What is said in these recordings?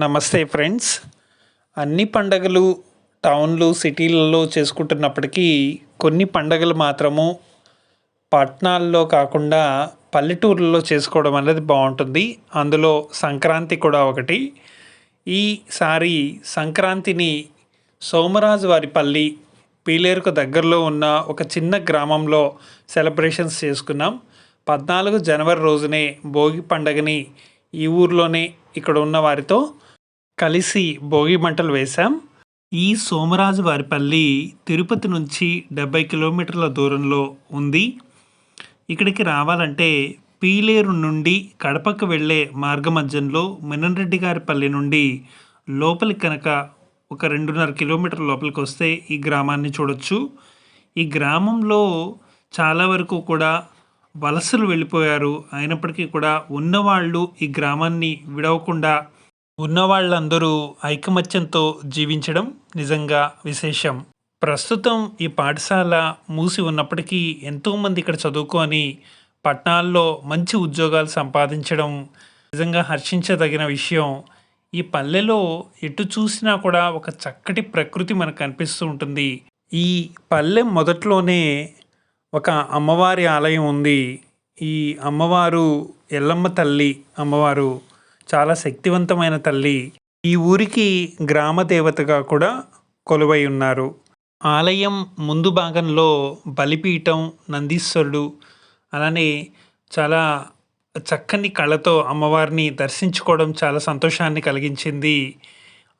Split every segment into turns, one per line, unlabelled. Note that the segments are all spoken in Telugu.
నమస్తే ఫ్రెండ్స్. అన్ని పండగలు టౌన్లు సిటీలలో చేసుకుంటున్నప్పటికీ కొన్ని పండగలు మాత్రము పట్టణాల్లో కాకుండా పల్లెటూర్లలో చేసుకోవడం అనేది బాగుంటుంది. అందులో సంక్రాంతి కూడా ఒకటి. ఈసారి సంక్రాంతిని సోమరాజు వారి పల్లి పీలేరుకు దగ్గరలో ఉన్న ఒక చిన్న గ్రామంలో సెలబ్రేషన్స్ చేసుకున్నాం. పద్నాలుగు జనవరి రోజునే భోగి పండగని ఈ ఊర్లోనే ఇక్కడ ఉన్న వారితో కలిసి భోగి మంటలు వేశాం. ఈ సోమరాజు వారిపల్లి తిరుపతి నుంచి డెబ్బై కిలోమీటర్ల దూరంలో ఉంది. ఇక్కడికి రావాలంటే పీలేరు నుండి కడపకు వెళ్ళే మార్గమధ్యంలో మినన్రెడ్డి గారి పల్లి నుండి లోపలికి కనుక ఒక రెండున్నర కిలోమీటర్ లోపలికి వస్తే ఈ గ్రామాన్ని చూడొచ్చు. ఈ గ్రామంలో చాలా వరకు కూడా వలసలు వెళ్ళిపోయారు. అయినప్పటికీ కూడా ఉన్నవాళ్ళు ఈ గ్రామాన్ని విడవకుండా ఉన్నవాళ్ళందరూ ఐకమత్యంతో జీవించడం నిజంగా విశేషం. ప్రస్తుతం ఈ పాఠశాల మూసి ఉన్నప్పటికీ ఎంతోమంది ఇక్కడ చదువుకొని పట్టణాల్లో మంచి ఉద్యోగాలు సంపాదించడం నిజంగా హర్షించదగిన విషయం. ఈ పల్లెలో ఎటు చూసినా కూడా ఒక చక్కటి ప్రకృతి మనకు కనిపిస్తూ ఉంటుంది. ఈ పల్లె మొదట్లోనే ఒక అమ్మవారి ఆలయం ఉంది. ఈ అమ్మవారు ఎల్లమ్మ తల్లి అమ్మవారు. చాలా శక్తివంతమైన తల్లి. ఈ ఊరికి గ్రామ దేవతగా కూడా కొలువై ఉన్నారు. ఆలయం ముందు భాగంలో బలిపీఠం నందీశ్వరుడు అలానే చాలా చక్కని కళతో అమ్మవారిని దర్శించుకోవడం చాలా సంతోషాన్ని కలిగించింది.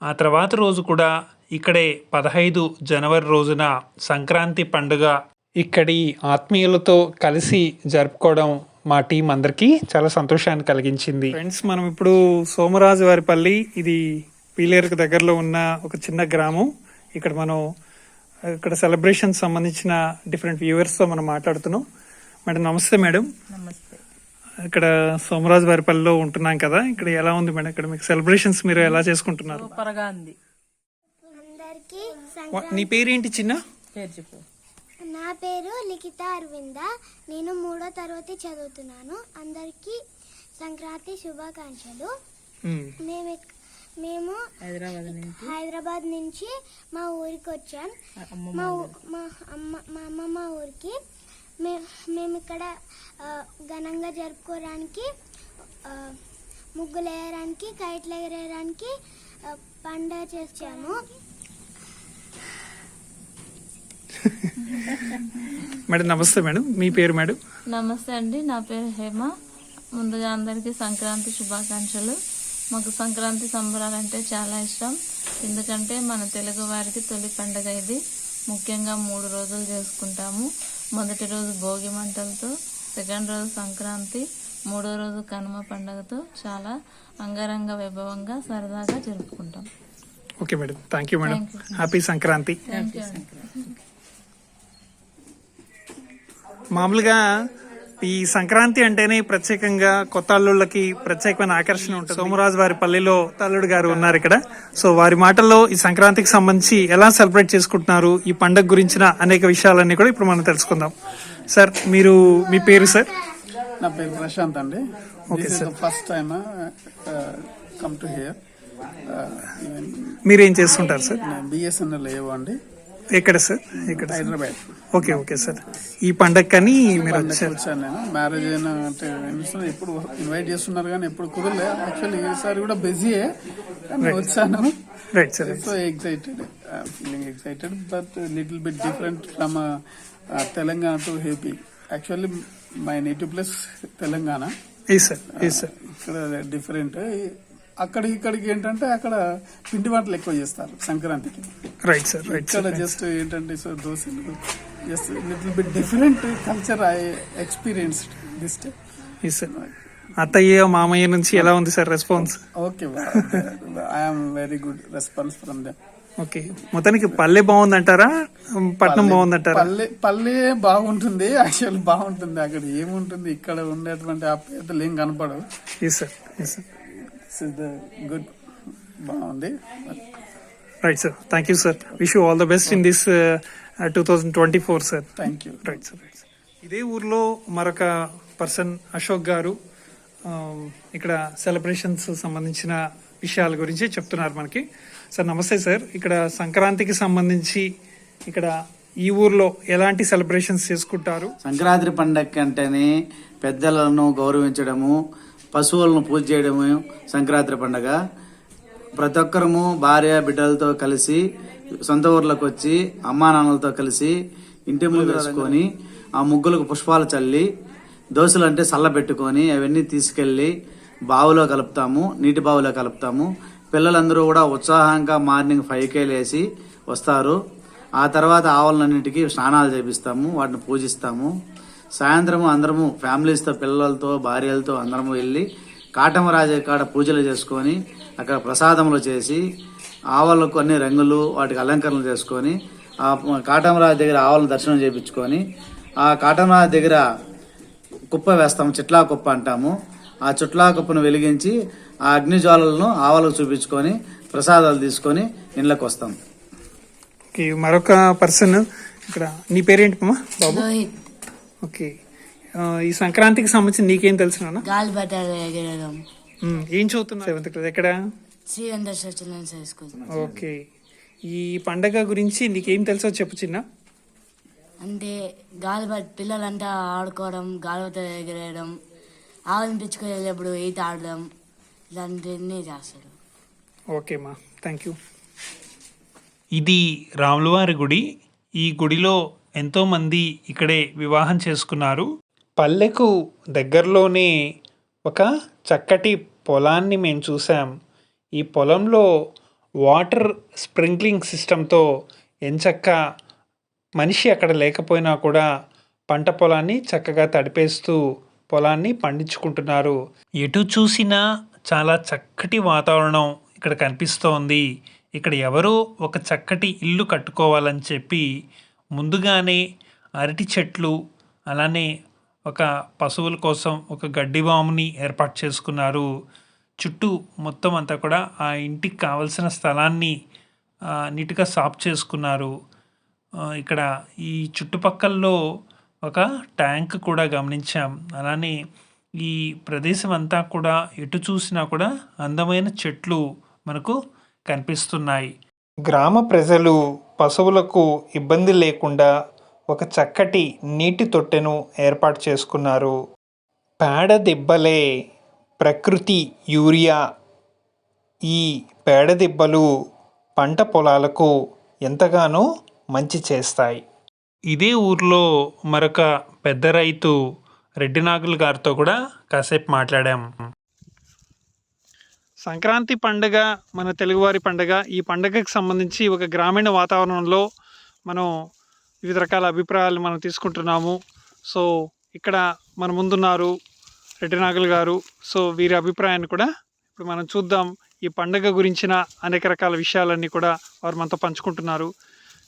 ఆ తర్వాత రోజు కూడా ఇక్కడే పదహైదు జనవరి రోజున సంక్రాంతి పండుగ ఇక్కడి ఆత్మీయులతో కలిసి జరుపుకోవడం మా టీం అందరికీ చాలా సంతోషాన్ని కలిగించింది. ఫ్రెండ్స్ మనం ఇప్పుడు సోమరాజు వారిపల్లి ఇది పీలేరుకు దగ్గరలో ఉన్న ఒక చిన్న గ్రామం. ఇక్కడ మనం ఇక్కడ సెలబ్రేషన్ సంబంధించిన డిఫరెంట్ వ్యూవర్స్తో మనం మాట్లాడుతున్నాం. మేడం నమస్తే మేడం.
నమస్తే.
ఇక్కడ సోమరాజు వారిపల్లిలో ఉంటున్నాం కదా. ఇక్కడ ఎలా ఉంది మేడం? ఇక్కడ మీకు సెలబ్రేషన్స్ మీరు ఎలా చేసుకుంటున్నారు? నీ పేరేంటి చిన్న?
పేరు చెప్పు.
నా పేరు లిఖిత అరవింద. నేను మూడో తరగతి చదువుతున్నాను. అందరికీ సంక్రాంతి శుభాకాంక్షలు.
మ్మ్.
మేము
హైదరాబాద్ నుంచి?
హైదరాబాద్ నుంచి మా ఊరికి వచ్చాం.
అమ్మమ్మ
మా ఊ- మా అమ్మ మా అమ్మమ్మ ఊరికి మే మేము ఇక్కడ ఘనంగా జరుపుకోవడానికి ముగ్గులు వేయడానికి కైట్లు ఎగరేయడానికి పండగ చేసాము.
మేడం నమస్తే మేడం. మీ పేరు మేడం?
నమస్తే అండి. నా పేరు హేమ. ముందుగా అందరికీ సంక్రాంతి శుభాకాంక్షలు. మాకు సంక్రాంతి సంబరాలు అంటే చాలా ఇష్టం. ఎందుకంటే మన తెలుగు వారికి తొలి పండగ ఇది. ముఖ్యంగా మూడు రోజులు చేసుకుంటాము. మొదటి రోజు భోగి మంటలతో సెకండ్ రోజు సంక్రాంతి మూడో రోజు కనుమ పండగతో చాలా అంగరంగ వైభవంగా సరదాగా జరుపుకుంటాం.
Okay madam. Thank you madam happy Sankranti. మామూలుగా ఈ సంక్రాంతి అంటేనే ప్రత్యేకంగా కొత్త అల్లుళ్ళకి ప్రత్యేకమైన ఆకర్షణ ఉంటుంది. సోమరాజు వారి పల్లెలో కొత్త అల్లుడు గారు ఉన్నారు ఇక్కడ. సో వారి మాటల్లో ఈ సంక్రాంతికి సంబంధించి ఎలా సెలబ్రేట్ చేసుకుంటున్నారు? ఈ పండుగ గురించిన అనేక విషయాలన్నీ కూడా ఇప్పుడు మనం తెలుసుకుందాం. సార్ మీరు మీ పేరు సార్?
నా పేరు ప్రశాంత్ అండి. Is the first time come to here
మీరేం చేస్తుంటారు సార్?
బిఎస్ఎన్ఎల్ ఏవో అండి.
ఎక్కడ సార్? ఎక్కడ sir?
Hyderabad.
Okay okay sir. ఈ పండగకని మీరు వచ్చారు.
వచ్చాను నేను. మ్యారేజ్ అయిన అంటే ఎప్పుడు ఇన్వైట్ చేస్తున్నారు కానీ ఎప్పుడు కుదరలే. యాక్చువల్లీ ఈసారి కూడా బిజీయే కానీ వచ్చాను.
Right sir
so excited feeling excited but little bit different from Telangana to happy actually my native place Telangana
sir sir
ఇక్కడ డిఫరెంట్ అక్కడ ఇక్కడికి ఏంటంటే అక్కడ పిండి వంటలు ఎక్కువ చేస్తారు సంక్రాంతికి.
Right sir right sir
just ఏంటంటే సో దోశలు. Just little bit different culture I experience this
ఈ సార్ అత్తయ్య మామయ్య నుంచి ఎలా ఉంది sir response
okay I'm very good response from them
okay మొత్తానికి పల్లె బాగుందంటారా? పట్నం బాగుందంటారా?
పల్లె పల్లె బాగుంటుంది యాక్చువల్ బాగుంటుంది. అక్కడ ఏముంటుంది? ఇక్కడ ఉండేటువంటి ఆప్యాయతలు ఏం కనపడవు.
ఈ సార్ ఈ సార్
గుడ్ బాగుంది.
Right sir thank you sir wish you all the best in this two thousand twenty four sir
thank you
right sir right sir ఇదే ఊర్లో మరొక పర్సన్ అశోక్ గారు ఇక్కడ సెలబ్రేషన్స్ సంబంధించిన విషయాల గురించి చెప్తున్నారు మనకి. సార్ నమస్తే సార్. ఇక్కడ సంక్రాంతికి సంబంధించి ఇక్కడ ఈ ఊర్లో ఎలాంటి సెలబ్రేషన్స్ చేసుకుంటారు?
సంక్రాంతి పండగ అంటేనే పెద్దలను గౌరవించడము పశువులను పూజ చేయడము సంక్రాంతి పండగ. ప్రతి ఒక్కరము భార్య బిడ్డలతో కలిసి సొంత ఊర్లకు వచ్చి అమ్మా నాన్నలతో కలిసి ఇంటి ముందు వేసుకొని ఆ ముగ్గులకు పుష్పాలు చల్లి దోశలు అంటే సల్ల పెట్టుకొని అవన్నీ తీసుకెళ్ళి బావిలో కలుపుతాము నీటి బావిలో కలుపుతాము. పిల్లలందరూ కూడా ఉత్సాహంగా మార్నింగ్ ఫైవ్కే లేసి వస్తారు. ఆ తర్వాత ఆవులన్నింటికి స్నానాలు చేపిస్తాము వాటిని పూజిస్తాము. సాయంత్రం అందరము ఫ్యామిలీస్తో పిల్లలతో భార్యలతో అందరము వెళ్ళి కాటమరాజు కాడ పూజలు చేసుకొని అక్కడ ప్రసాదములు చేసి ఆవులకు అన్ని రంగులు వాటికి అలంకరణలు చేసుకొని ఆ కాటమరాజు దగ్గర ఆవులను దర్శనం చేయించుకొని ఆ కాటమరాజు దగ్గర కుప్ప వేస్తాము చిట్లా కుప్ప అంటాము. ఆ చుట్లా కుప్పను వెలిగించి ఆ అగ్ని జ్వాలలను ఆవులకు చూపించుకొని ప్రసాదాలు తీసుకొని ఇళ్ళకి వస్తాం.
ఓకే మరొక పర్సన్ ఇక్కడ. నీ పేరేంటి బాబు? ఓకే. ఈ సంక్రాంతికి సంబంధించి నీకేం తెలుసు ఏం చదువుతున్నావు సెవెంత్ క్లాస్. ఎక్కడ?
High school.
ఓకే. ఈ పండగ గురించి నీకేం తెలుసో చెప్పు చిన్న.
అంటే గాలిపట పిల్లలంతా ఆడుకోవడం గాలిపటాలు ఎగరేయడం ఆవులను పిచ్చుకొని వెళ్ళేప్పుడు ఈత ఆడడం ఇలాంటివన్నీ చేస్తారు.
ఓకే మా. థ్యాంక్ యూ ఇది రాములవారి గుడి. ఈ గుడిలో ఎంతోమంది ఇక్కడే వివాహం చేసుకున్నారు. పల్లెకు దగ్గరలోనే ఒక చక్కటి పొలాన్ని మేము చూసాం ఈ పొలంలో వాటర్ స్ప్రింక్లింగ్ సిస్టంతో ఎంచక్క మనిషి అక్కడ లేకపోయినా కూడా పంట పొలాన్ని చక్కగా తడిపేస్తూ పొలాన్ని పండించుకుంటున్నారు. ఎటు చూసినా చాలా చక్కటి వాతావరణం ఇక్కడ కనిపిస్తోంది. ఇక్కడ ఎవరో ఒక చక్కటి ఇల్లు కట్టుకోవాలని చెప్పి ముందుగానే అరటి చెట్లు అలానే ఒక పశువుల కోసం ఒక గడ్డి వాముని ఏర్పాటు చేసుకున్నారు. చుట్టూ మొత్తం అంతా కూడా ఆ ఇంటికి కావలసిన స్థలాన్ని నీట్గా సాఫ్ చేసుకున్నారు. ఇక్కడ ఈ చుట్టుపక్కల్లో ఒక ట్యాంక్ కూడా గమనించాం. అలానే ఈ ప్రదేశం అంతా కూడా ఎటు చూసినా కూడా అందమైన చెట్లు మనకు కనిపిస్తున్నాయి. గ్రామ ప్రజలు పశువులకు ఇబ్బంది లేకుండా ఒక చక్కటి నీటి తొట్టెను ఏర్పాటు చేసుకున్నారు. పేడ దిబ్బలే ప్రకృతి యూరియా. ఈ పేడ దిబ్బలు పంట పొలాలకు ఎంతగానో మంచి చేస్తాయి. ఇదే ఊర్లో మరొక పెద్ద రైతు రెడ్డి నాగులు గారితో కూడా కాసేపు మాట్లాడాం. సంక్రాంతి పండుగ మన తెలుగువారి పండుగ ఈ పండుగకి సంబంధించి ఒక గ్రామీణ వాతావరణంలో మనం వివిధ రకాల అభిప్రాయాలు మనం తీసుకుంటున్నాము. సో ఇక్కడ మన ముందున్నారు రెడ్డి నాగులు గారు. సో వీరి అభిప్రాయాన్ని కూడా ఇప్పుడు మనం చూద్దాం. ఈ పండుగ గురించిన అనేక రకాల విషయాలన్నీ కూడా వారు మనతో పంచుకుంటున్నారు.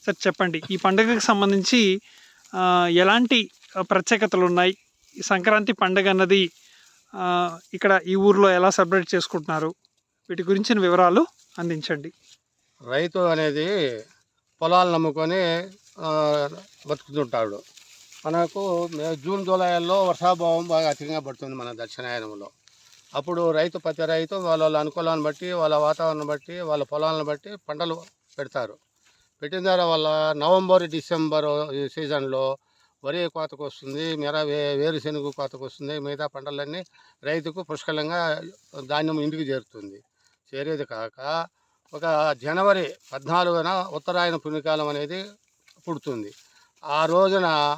సార్ చెప్పండి. ఈ పండుగకు సంబంధించి ఎలాంటి ప్రత్యేకతలు ఉన్నాయి? ఈ సంక్రాంతి పండుగ అన్నది ఇక్కడ ఈ ఊర్లో ఎలా సెలబ్రేట్ చేసుకుంటున్నారు? వీటి గురించిన వివరాలు అందించండి.
రైతు అనేది పొలాలు నమ్ముకొని బతుకుతుంటాడు. మనకు జూన్ జూలైలో వర్షాభావం బాగా అధికంగా పడుతుంది మన దక్షిణాయనంలో అప్పుడు రైతు ప్రతి రైతు వాళ్ళ వాళ్ళ అనుకూలాన్ని బట్టి వాళ్ళ వాతావరణం బట్టి వాళ్ళ పొలాలను బట్టి పంటలు పెడతారు. పెట్టిన తర్వాత వాళ్ళ నవంబర్ డిసెంబర్ ఈ సీజన్లో వరి కోతకు వస్తుంది మిర వే వేరుశెనగ కోతకు వస్తుంది మిగతా పంటలన్నీ రైతుకు పుష్కలంగా ధాన్యం ఇంటికి చేరుతుంది. చేరేది కాక ఒక జనవరి పద్నాలుగున ఉత్తరాయణ పుణ్యకాలం అనేది పుడుతుంది. ఆ రోజున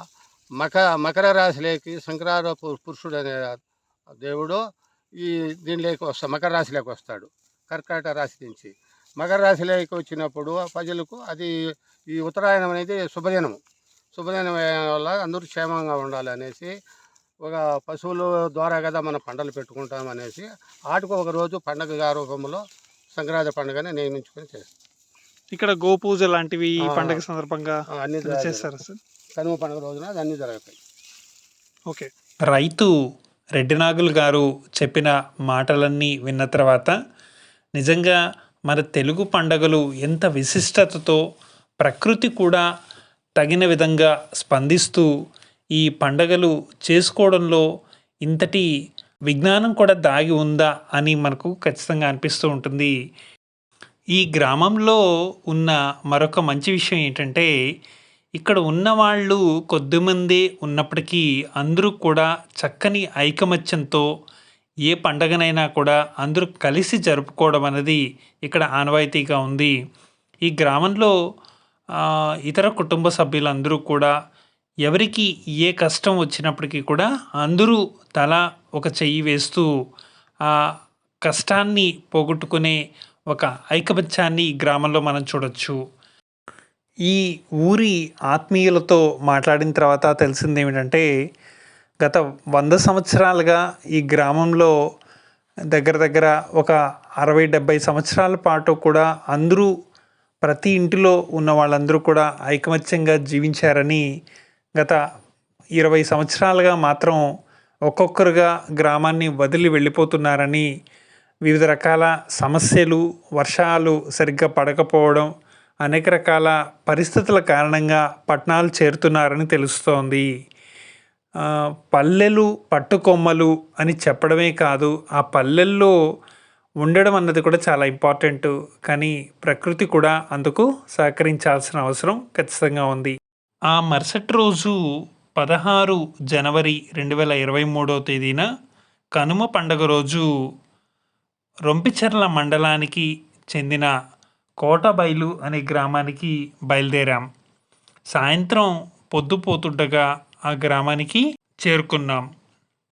మక మకర రాశిలోకి శంకరార పు- పురుషుడు అనే దేవుడు ఈ దీనిలోకి వస్తా మకర రాశిలోకి వస్తాడు కర్కాటక రాశి నుంచి. మకర రాశిలోకి వచ్చినప్పుడు ప్రజలకు అది ఈ ఉత్తరాయణం అనేది శుభదినము. శుభదినం వల్ల అందరూ క్షేమంగా ఉండాలి అనేసి ఒక పశువుల ద్వారా కదా మనం పంటలు పెట్టుకుంటాం అనేసి ఆటకు ఒక రోజు పండగ రూపంలో సంక్రాంతి పండుగని నియమించుకొని చేస్తాం.
ఇక్కడ గోపూజ లాంటివి ఈ. పండుగ సందర్భంగా
అన్ని.
చేస్తారా సార్
కనుమ పండుగ రోజున అన్ని జరుగుతాయి
ఓకే రైతు రెడ్డినాగులు గారు చెప్పిన మాటలన్నీ విన్న తర్వాత నిజంగా మన తెలుగు పండగలు ఎంత విశిష్టతతో ప్రకృతి కూడా తగిన విధంగా స్పందిస్తూ ఈ పండగలు చేసుకోవడంలో ఇంతటి విజ్ఞానం కూడా దాగి ఉందా అని మనకు ఖచ్చితంగా అనిపిస్తూ ఉంటుంది ఈ గ్రామంలో ఉన్న మరొక మంచి విషయం ఏంటంటే ఇక్కడ ఉన్న వాళ్ళు కొద్దిమంది ఉన్నప్పటికీ అందరూ కూడా చక్కని ఐకమత్యంతో ఏ పండగనైనా కూడా అందరూ కలిసి జరుపుకోవడం అనేది ఇక్కడ ఆనవాయితీగా ఉంది. ఈ గ్రామంలో ఇతర కుటుంబ సభ్యులందరూ కూడా ఎవరికి ఏ కష్టం వచ్చినప్పటికీ కూడా అందరూ తల ఒక చెయ్యి వేస్తూ ఆ కష్టాన్ని పోగొట్టుకునే ఒక ఐకమత్యాన్ని ఈ గ్రామంలో మనం చూడొచ్చు. ఈ ఊరి ఆత్మీయులతో మాట్లాడిన తర్వాత తెలిసింది ఏమిటంటే గత వంద సంవత్సరాలుగా ఈ గ్రామంలో దగ్గర దగ్గర ఒక అరవై డెబ్భై సంవత్సరాల పాటు కూడా అందరూ ప్రతి ఇంటిలో ఉన్న వాళ్ళందరూ కూడా ఐకమత్యంగా జీవించారని గత ఇరవై సంవత్సరాలుగా మాత్రం ఒక్కొక్కరుగా గ్రామాన్ని వదిలి వెళ్ళిపోతున్నారని వివిధ రకాల సమస్యలు వర్షాలు సరిగ్గా పడకపోవడం అనేక రకాల పరిస్థితుల కారణంగా పట్టణాలు చేరుతున్నారని తెలుస్తోంది. పల్లెలు పట్టుకొమ్మలు అని చెప్పడమే కాదు ఆ పల్లెల్లో ఉండడం అన్నది కూడా చాలా ఇంపార్టెంట్. కానీ ప్రకృతి కూడా అందుకు సహకరించాల్సిన అవసరం ఖచ్చితంగా ఉంది. ఆ మరుసటి రోజు పదహారు జనవరి రెండు వేల ఇరవై మూడో తేదీన కనుమ పండగ రోజు రొంపిచెర్ల మండలానికి చెందిన కోటబైలు అనే గ్రామానికి బయలుదేరాం. సాయంత్రం పొద్దుపోతుండగా ఆ గ్రామానికి చేరుకున్నాం.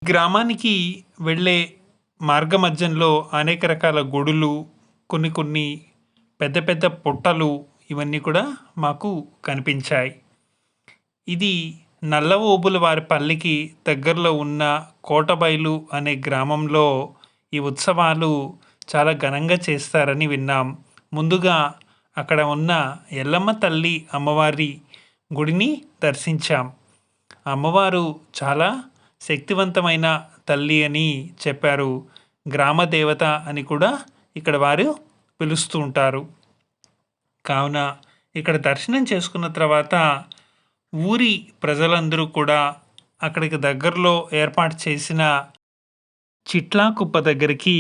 గ్రామానికి వెళ్ళే మార్గ మధ్యంలో అనేక రకాల గుడులు కొన్ని కొన్ని పెద్ద పెద్ద పుట్టలు ఇవన్నీ కూడా మాకు కనిపించాయి. ఇది నల్లవోబుల వారి పల్లికి దగ్గరలో ఉన్న కోటబైలు అనే గ్రామంలో ఈ ఉత్సవాలు చాలా ఘనంగా చేస్తారని విన్నాం. ముందుగా అక్కడ ఉన్న ఎల్లమ్మ తల్లి అమ్మవారి గుడిని దర్శించాం. అమ్మవారు చాలా శక్తివంతమైన తల్లి అని చెప్పారు. గ్రామ దేవత అని కూడా ఇక్కడ వారు పిలుస్తూ ఉంటారు. కావున ఇక్కడ దర్శనం చేసుకున్న తర్వాత ఊరి ప్రజలందరూ కూడా అక్కడికి దగ్గరలో ఏర్పాటు చేసిన చిట్లా కుప్ప దగ్గరికి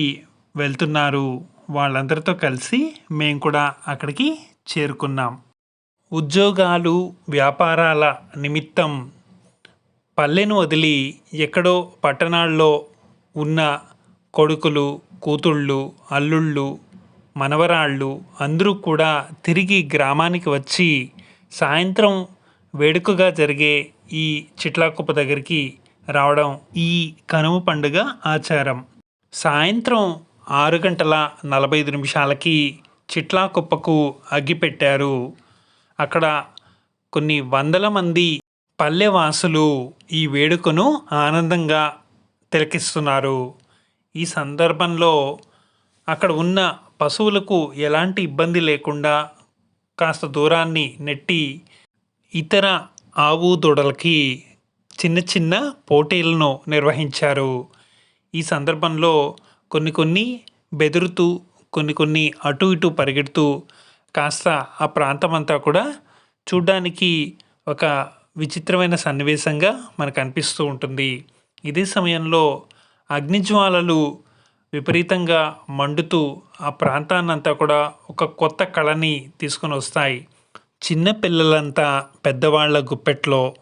వెళ్తున్నారు వాళ్ళందరితో కలిసి మేము కూడా అక్కడికి చేరుకున్నాం. ఉద్యోగాలు వ్యాపారాల నిమిత్తం పల్లెను వదిలి ఎక్కడో పట్టణాల్లో ఉన్న కొడుకులు కూతుళ్ళు అల్లుళ్ళు మనవరాళ్ళు అందరూ కూడా తిరిగి గ్రామానికి వచ్చి సాయంత్రం వేడుకగా జరిగే ఈ చిట్లాకుప్ప దగ్గరికి రావడం ఈ కనుమ పండుగ ఆచారం. సాయంత్రం ఆరు గంటల నలభై ఐదు నిమిషాలకి చిట్లాకుప్పకు అగ్గిపెట్టారు. అక్కడ కొన్ని వందల మంది పల్లెవాసులు ఈ వేడుకను ఆనందంగా తిలకిస్తున్నారు. ఈ సందర్భంలో అక్కడ ఉన్న పశువులకు ఎలాంటి ఇబ్బంది లేకుండా కాస్త దూరాన్ని నెట్టి ఇతర ఆవు దూడలకి చిన్న చిన్న పోటీలను నిర్వహించారు. ఈ సందర్భంలో కొన్ని కొన్ని బెదురుతూ కొన్ని కొన్ని అటు ఇటు పరిగెడుతూ కాస్త ఆ ప్రాంతం అంతా కూడా చూడ్డానికి ఒక విచిత్రమైన సన్నివేశంగా మనకు అనిపిస్తూ ఉంటుంది. ఇదే సమయంలో అగ్నిజ్వాలలు విపరీతంగా మండుతూ ఆ ప్రాంతాన్నంతా కూడా ఒక కొత్త కళని తీసుకొని వస్తాయి. చిన్న పిల్లలంతా పెద్దవాళ్ళ గుప్పెట్లో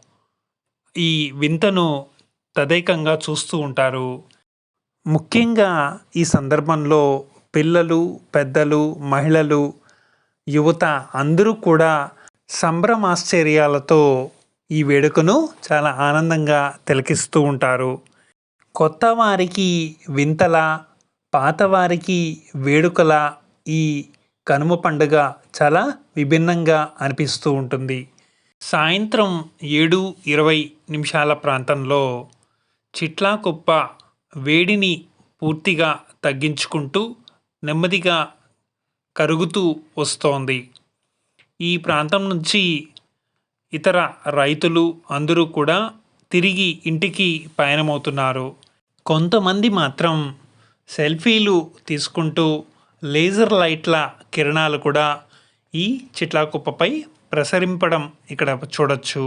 ఈ వింతను తదేకంగా చూస్తూ ఉంటారు. ముఖ్యంగా ఈ సందర్భంలో పిల్లలు పెద్దలు మహిళలు యువత అందరూ కూడా సంభ్రమాశ్చర్యాలతో ఈ వేడుకను చాలా ఆనందంగా తిలకిస్తూ ఉంటారు. కొత్త వారికి వింతల పాతవారికి వేడుకల ఈ కనుమ పండుగ చాలా విభిన్నంగా అనిపిస్తూ ఉంటుంది. సాయంత్రం ఏడు ఇరవై నిమిషాల ప్రాంతంలో చిట్లాకుప్ప వేడిని పూర్తిగా తగ్గించుకుంటూ నెమ్మదిగా కరుగుతూ వస్తోంది. ఈ ప్రాంతం నుంచి ఇతర రైతులు అందరూ కూడా తిరిగి ఇంటికి పయనమవుతున్నారు. కొంతమంది మాత్రం సెల్ఫీలు తీసుకుంటూ లేజర్ లైట్ల కిరణాలు కూడా ఈ చిట్లాకుప్పపై ప్రసరింపడం ఇక్కడ చూడొచ్చు.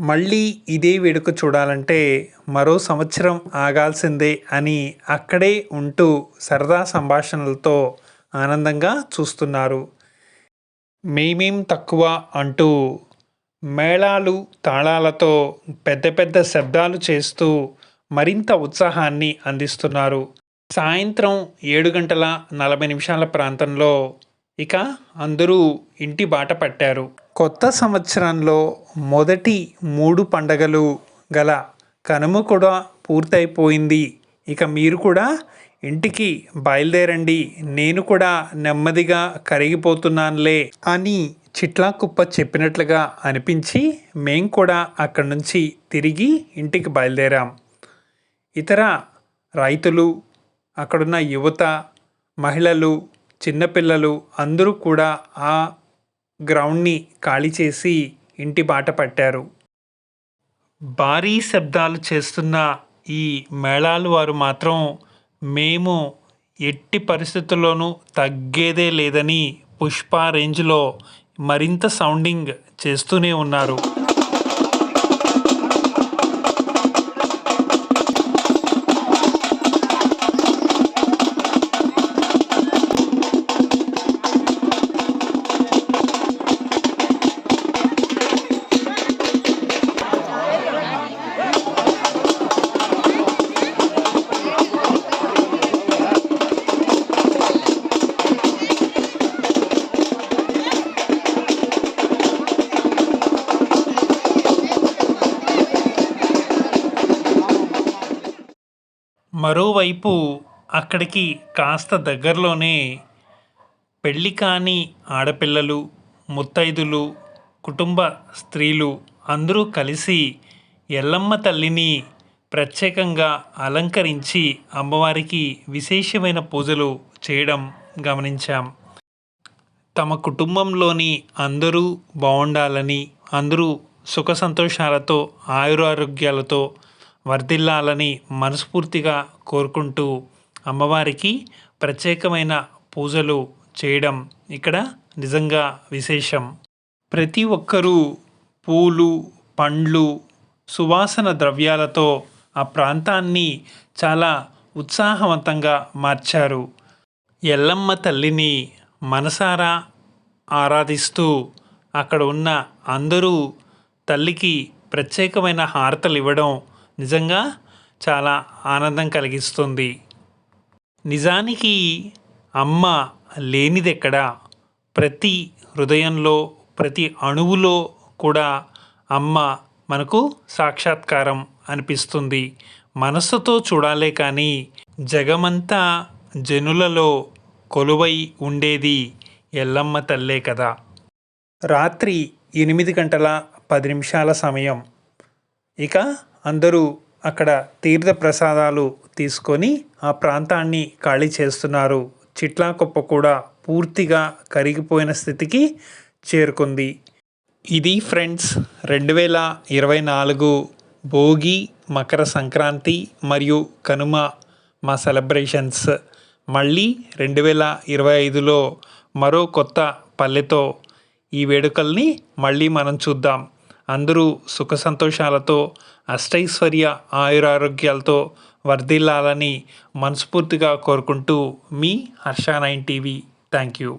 మళ్ళీ ఇదే వేడుక చూడాలంటే మరో సంవత్సరం ఆగాల్సిందే అని అక్కడే ఉంటూ సరదా సంభాషణలతో ఆనందంగా చూస్తున్నారు. మేమేం తక్కువ అంటూ మేళాలు తాళాలతో పెద్ద పెద్ద శబ్దాలు చేస్తూ మరింత ఉత్సాహాన్ని అందిస్తున్నారు. సాయంత్రం ఏడు గంటల నలభై నిమిషాల ప్రాంతంలో ఇక అందరూ ఇంటి బాట పట్టారు. కొత్త సంవత్సరంలో మొదటి మూడు పండగలు గల కనుమ కూడా పూర్తయిపోయింది. ఇక మీరు కూడా ఇంటికి బయలుదేరండి. నేను కూడా నెమ్మదిగా కరిగిపోతున్నానులే అని చిట్లా కుప్ప చెప్పినట్లుగా అనిపించి మేం కూడా అక్కడి నుంచి తిరిగి ఇంటికి బయలుదేరాం. ఇతర రైతులు అక్కడున్న యువత మహిళలు చిన్నపిల్లలు అందరూ కూడా ఆ గ్రౌండ్ని ఖాళీ చేసి ఇంటి బాట పట్టారు. భారీ శబ్దాలు చేస్తున్న ఈ మేళాలు వారు మాత్రం మేము ఎట్టి పరిస్థితుల్లోనూ తగ్గేదే లేదని పుష్ప రేంజ్లో మరింత సౌండింగ్ చేస్తూనే ఉన్నారు. మరోవైపు అక్కడికి కాస్త దగ్గరలోనే పెళ్ళి కాని ఆడపిల్లలు ముత్తైదులు కుటుంబ స్త్రీలు అందరూ కలిసి ఎల్లమ్మ తల్లిని ప్రత్యేకంగా అలంకరించి అమ్మవారికి విశేషమైన పూజలు చేయడం గమనించాం. తమ కుటుంబంలోని అందరూ బాగుండాలని అందరూ సుఖ సంతోషాలతో ఆయురారోగ్యాలతో వర్ధిల్లాలని మనస్ఫూర్తిగా కోరుకుంటూ అమ్మవారికి ప్రత్యేకమైన పూజలు చేయడం ఇక్కడ నిజంగా విశేషం. ప్రతి ఒక్కరూ పూలు పండ్లు సువాసన ద్రవ్యాలతో ఆ ప్రాంతాన్ని చాలా ఉత్సాహవంతంగా మార్చారు. ఎల్లమ్మ తల్లిని మనసారా ఆరాధిస్తూ అక్కడ ఉన్న అందరూ తల్లికి ప్రత్యేకమైన హారతలు ఇవ్వడం నిజంగా చాలా ఆనందం కలిగిస్తుంది. నిజానికి అమ్మ లేనిదెక్కడా? ప్రతి హృదయంలో ప్రతి అణువులో కూడా అమ్మ మనకు సాక్షాత్కారం అనిపిస్తుంది. మనస్సుతో చూడాలే కానీ జగమంతా జనులలో కొలువై ఉండేది ఎల్లమ్మ తల్లే కదా. రాత్రి ఎనిమిది గంటల పది నిమిషాల సమయం. ఇక అందరూ అక్కడ తీర్థ ప్రసాదాలు తీసుకొని ఆ ప్రాంతాన్ని ఖాళీ చేస్తున్నారు. చిట్లాకొప్ప కూడా పూర్తిగా కరిగిపోయిన స్థితికి చేరుకుంది. ఇది ఫ్రెండ్స్ రెండు వేల ఇరవై నాలుగు భోగి మకర సంక్రాంతి మరియు కనుమ మా సెలబ్రేషన్స్. మళ్ళీ రెండు వేల ఇరవై ఐదులో మరో కొత్త పల్లెతో ఈ వేడుకల్ని మళ్ళీ మనం చూద్దాం. అందరూ సుఖ సంతోషాలతో అష్టైశ్వర్య ఆయురారోగ్యాలతో వర్ధిల్లాలని మనస్ఫూర్తిగా కోరుకుంటూ మీ Harsha nine TV. Thank you